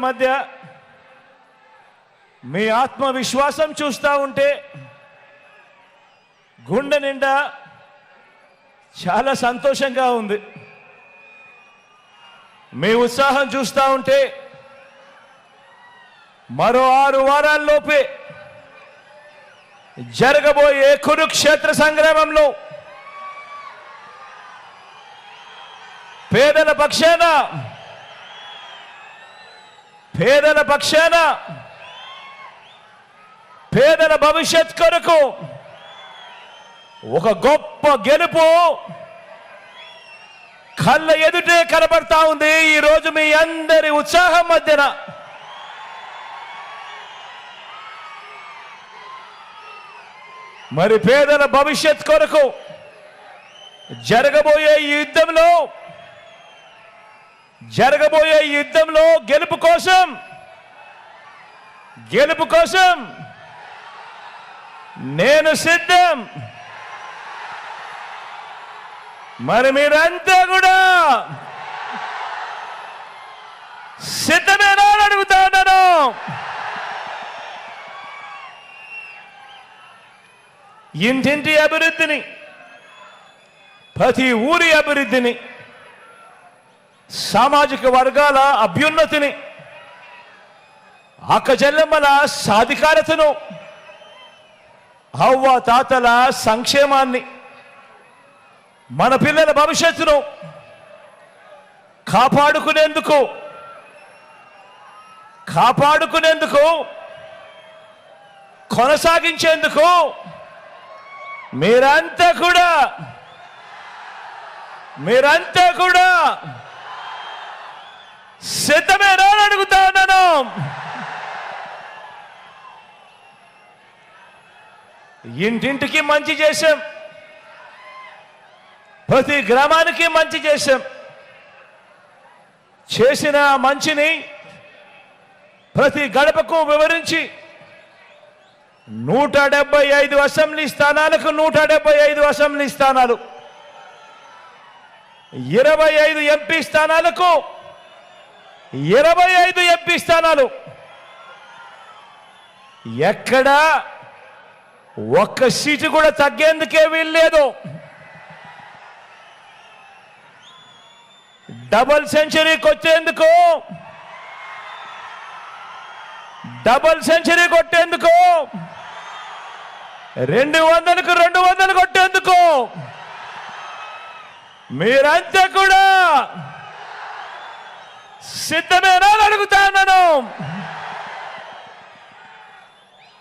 మధ్య మీ ఆత్మవిశ్వాసం చూస్తూ ఉంటే గుండె నిండా చాలా సంతోషంగా ఉంది. మీ ఉత్సాహం చూస్తూ ఉంటే మరో ఆరు వారాల్లోపే జరగబోయే కురుక్షేత్ర సంగ్రామంలో పేదల పక్షాన పేదల పక్షాన పేదల భవిష్యత్ కొరకు ఒక గొప్ప గెలుపు కళ్ళ ఎదుటే కనబడతా ఉంది. ఈ రోజు మీ అందరి ఉత్సాహం మధ్యన మరి పేదల భవిష్యత్ కొరకు జరగబోయే ఈ యుద్ధంలో జరగబోయే యుద్ధంలో గెలుపు కోసం గెలుపు కోసం నేను సిద్ధం. మరి మీరంతా కూడా సిద్ధమేనా అని అడుగుతా ఉన్నాను. ఇంటింటి అభివృద్ధిని ప్రతి ఊరి అభివృద్ధిని సామాజిక వర్గాల అభ్యున్నతిని అక్కజల్లెమ్మల సాధికారతను అవ్వ తాతల సంక్షేమాన్ని మన పిల్లల భవిష్యత్తును కాపాడుకునేందుకు కాపాడుకునేందుకు కొనసాగించేందుకు మీరంతా కూడా మీరంతా కూడా సిద్ధమేనా అని అడుగుతా ఉన్నాను. ఇంటింటికి మంచి చేశాం. ప్రతి గ్రామానికి మంచి చేశాం. చేసిన మంచిని ప్రతి గడపకు వివరించి నూట డెబ్బై ఐదు అసెంబ్లీ స్థానాలకు నూట డెబ్బై ఐదు అసెంబ్లీ స్థానాలు. ఇరవై ఐదు ఎంపీ స్థానాలకు ఇరవై ఐదు ఎంపీ స్థానాలు. ఎక్కడా ఒక్క సీటు కూడా తగ్గేందుకే వీల్లేదు. డబల్ సెంచరీకి వచ్చేందుకు. డబల్ సెంచరీ కొట్టేందుకు. రెండు వందలకు రెండు వందలు కొట్టేందుకు. మీరంతా కూడా. సిద్ధమేనా అడుగుతా ఉన్నాను